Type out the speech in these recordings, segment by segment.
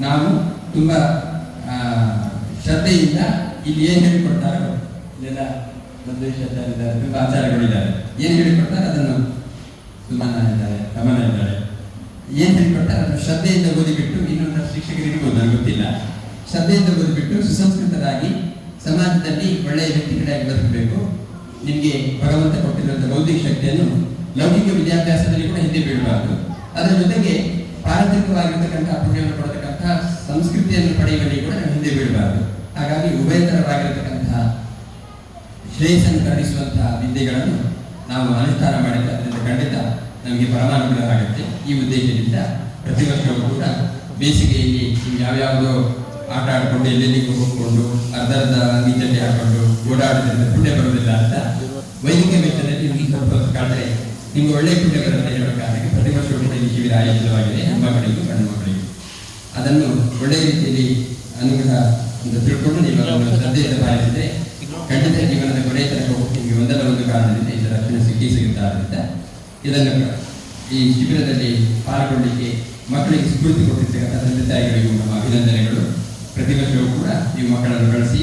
ನಾವು ತುಂಬ ಶ್ರದ್ಧೆಯಿಂದ ಇಲ್ಲಿ ಏನು ಹೇಳಿಕೊಡ್ತಾರೋ ಇಲ್ಲೆಲ್ಲ ಮಧ್ವೇಶಾಚಾರ್ಯರಿದ್ದಾರೆ ತುಂಬ ಆಚಾರ್ಯಗಳಿದ್ದಾರೆ ಏನು ಹೇಳಿಕೊಡ್ತಾರೆ? ಅದನ್ನು ಸುಮನ ಇದ್ದಾರೆ ಗಮನ ಇದ್ದಾರೆ ಏನು ಹೇಳಿಕೊಡ್ತಾರೆ? ಅದನ್ನು ಶ್ರದ್ಧೆಯಿಂದ ಓದಿಬಿಟ್ಟು ಇನ್ನೊಂದು ಶಿಕ್ಷಕರಿಗೂ ನನಗೆ ಗೊತ್ತಿಲ್ಲ. ಶ್ರದ್ಧೆಯಿಂದ ಓದಿಬಿಟ್ಟು ಸುಸಂಸ್ಕೃತರಾಗಿ ಸಮಾಜದಲ್ಲಿ ಒಳ್ಳೆಯ ವ್ಯಕ್ತಿಗಳಾಗಿ ಬದುಕಬೇಕು. ನಿಮಗೆ ಭಗವಂತ ಕೊಟ್ಟಿರುವಂತಹ ಬೌದ್ಧಿಕ ಶಕ್ತಿಯನ್ನು ಲೌಕಿಕ ವಿದ್ಯಾಭ್ಯಾಸದಲ್ಲಿ ಕೂಡ ಹಿಂದೆ ಬೀಳಬಾರದು. ಅದರ ಜೊತೆಗೆ ಪಾರಂಪರಿಕವಾಗಿರ್ತಕ್ಕಂತಹ ಪುಣ್ಯವನ್ನು ಕೊಡತಕ್ಕಂತಹ ಸಂಸ್ಕೃತಿಯನ್ನು ಪಡೆಯುವಲ್ಲಿ ಕೂಡ ಹಿಂದೆ ಬೀಳಬಾರದು. ಹಾಗಾಗಿ ಉಭಯತರವಾಗಿರತಕ್ಕಂತಹ ಶ್ರೇಯಸ್ಸನ್ನು ಕರುಣಿಸುವಂತಹ ವಿದ್ಯೆಗಳನ್ನು ನಾವು ಅನುಷ್ಠಾನ ಅದರಿಂದ ಖಂಡಿತ ನಮಗೆ ಪರಮಾನುಕೂಲ ಆಗುತ್ತೆ ಈ ಉದ್ದೇಶದಿಂದ ಪ್ರತಿ ವರ್ಷವೂ ಕೂಡ ಬೇಸಿಗೆಯಲ್ಲಿ ಯಾವ್ಯಾವುದೋ ಆಟ ಆಡಿಕೊಂಡು ಎಲ್ಲೆಲ್ಲಿಗೂ ಹೋಗ್ಕೊಂಡು, ಅರ್ಧ ಅರ್ಧ ನೀಚಲ್ಲಿ ಹಾಕೊಂಡು ಓಡಾಡೋದ್ರಿಂದ ಪುಣ್ಯ ಬರುವುದಿಲ್ಲ ಅಂತ ವೈದಿಕ ವೆಚ್ಚದಲ್ಲಿ ನಿಮಗೆ ಸ್ವಲ್ಪ ನಿಮ್ಗೆ ಒಳ್ಳೆಯ ಪುಣ್ಯ ಬರುತ್ತೆ ಹೇಳಬೇಕಾದ್ರೆ ಪ್ರತಿ ವರ್ಷವೂ ಕೂಡ ಈ ಶಿಬಿರ ಆಯೋಜಿತವಾಗಿದೆ. ಹೆಣ್ಮಕ್ಕಳಿಗೂ ಗಂಡು ಮಕ್ಕಳಿಗೂ. ಅದನ್ನು ಒಳ್ಳೆಯ ರೀತಿಯಲ್ಲಿ ಅನುಗ್ರಹ ಅಂತ ತಿಳ್ಕೊಂಡು ನೀವು ಅದನ್ನು ಶ್ರದ್ಧೆಯಿಂದ ಪಾಲಿಸಿದ್ರೆ ಖಂಡಿತ ಜೀವನದ ಕೊನೆಯ ತನಕ ನಿಮಗೆ ಒಂದಲ್ಲ ಒಂದು ಕಾರಣದಿಂದ ಇದರ ರಕ್ಷಣೆ ಸಿಕ್ಕಿ ಅಂತ ಇದನ್ನು ಈ ಶಿಬಿರದಲ್ಲಿ ಪಾಲ್ಗೊಳ್ಳಿಕ್ಕೆ ಮಕ್ಕಳಿಗೆ ಸ್ಫೂರ್ತಿ ಕೊಟ್ಟಿರ್ತಕ್ಕಂಥ ತಂದೆ ತಾಯಿಗಳಿಗೂ ನಮ್ಮ ಅಭಿನಂದನೆಗಳು. ಪ್ರತಿ ವರ್ಷವೂ ಕೂಡ ನೀವು ಮಕ್ಕಳನ್ನು ಕಳಿಸಿ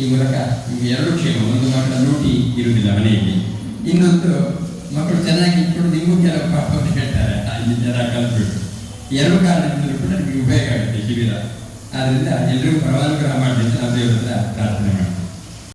ಈ ಮೂಲಕ ನಿಮಗೆ ಎರಡು ಕ್ಷೇಮ ಒಂದು ಮಕ್ಕಳ ಲೂಟಿ ಇರುವುದಿಲ್ಲ ಮನೆಯಲ್ಲಿ. ಇನ್ನೊಂದು ಮಕ್ಕಳು ಚೆನ್ನಾಗಿ ಇಟ್ಕೊಂಡು ನಿಮಗೂ ಕೆಲವು ಪಾಪ ಹೇಳ್ತಾರೆ. ಅಲ್ಲಿ ಜನ ಕಲಿಸ್ಬಿಟ್ಟು ಎರಡು ಕಾರಣದಿಂದಲೂ ಕೂಡ ನಿಮಗೆ ಶಿಬಿರ ಆದ್ರಿಂದ ಎಲ್ಲರಿಗೂ ಪರವಾನುಗ್ರಹ ಅಂತ ನಾವು ದೇವರ ಪ್ರಾರ್ಥನೆ